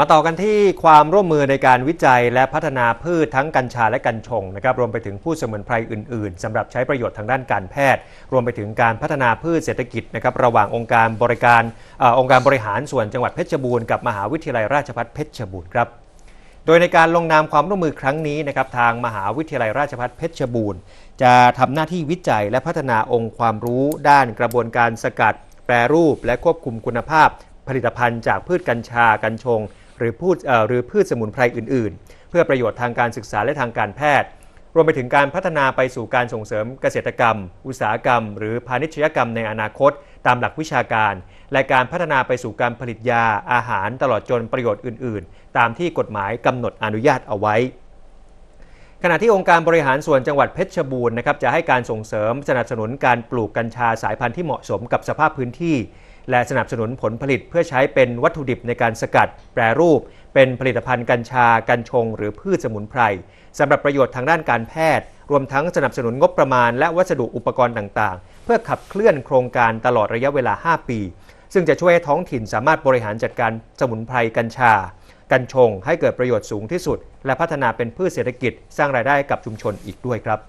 มาต่อกันที่ความร่วมมือในการวิจัยและพัฒนาพืชทั้งกัญชาและกัญชงนะครับรวมไปถึงพืชสมุนไพรอื่นๆสำหรับใช้ประโยชน์ทางด้านการแพทย์ รวมไปถึงการพัฒนาพืชเศรษฐกิจนะครับระหว่างองค์การบริการออองค์การบริหารส่วนจังหวัดเพชรบูรณ์กับมหาวิทยาลัยราชภัฏเพชรบูรณ์ครับโดยในการลงนามความร่วมมือครั้งนี้นะครับทางมหาวิทยาลัยราชภัฏเพชรบูรณ์ จะทำหน้าที่วิจัยและพัฒนาองค์ความรู้ด้านกระบวนการสกัด แปรรูป และควบคุมคุณภาพ ผลิตภัณฑ์จากพืชกัญชากัญชง หรือพืชหรือพืชสมุนไพรอื่น ๆ เพื่อประโยชน์ทางการศึกษาและทางการแพทย์ รวมไปถึงการพัฒนาไปสู่การส่งเสริมเกษตรกรรม อุตสาหกรรม หรือพาณิชยกรรมในอนาคต ตามหลักวิชาการ และการพัฒนาไปสู่การผลิตยาอาหารตลอดจนประโยชน์อื่น ๆ ตามที่กฎหมายกำหนดอนุญาตเอาไว้ ขณะที่องค์การบริหารส่วนจังหวัดเพชรบูรณ์นะครับจะให้การส่งเสริมสนับสนุนการปลูกกัญชาสายพันธุ์ที่เหมาะสมกับสภาพพื้นที่ และสนับสนุนผลผลิตเพื่อใช้เป็นวัตถุดิบในการสกัด แปรรูป เป็นผลิตภัณฑ์กัญชา กัญชง หรือพืชสมุนไพรสำหรับประโยชน์ทางด้านการแพทย์ รวมทั้งสนับสนุนงบประมาณ และวัสดุอุปกรณ์ต่างๆ เพื่อขับเคลื่อนโครงการตลอดระยะเวลา 5 ปี ซึ่งจะช่วยให้ท้องถิ่นสามารถบริหารจัดการสมุนไพรกัญชา กัญชงให้เกิดประโยชน์สูงที่สุด และพัฒนาเป็นพืชเศรษฐกิจสร้างรายได้กับชุมชนอีกด้วยครับ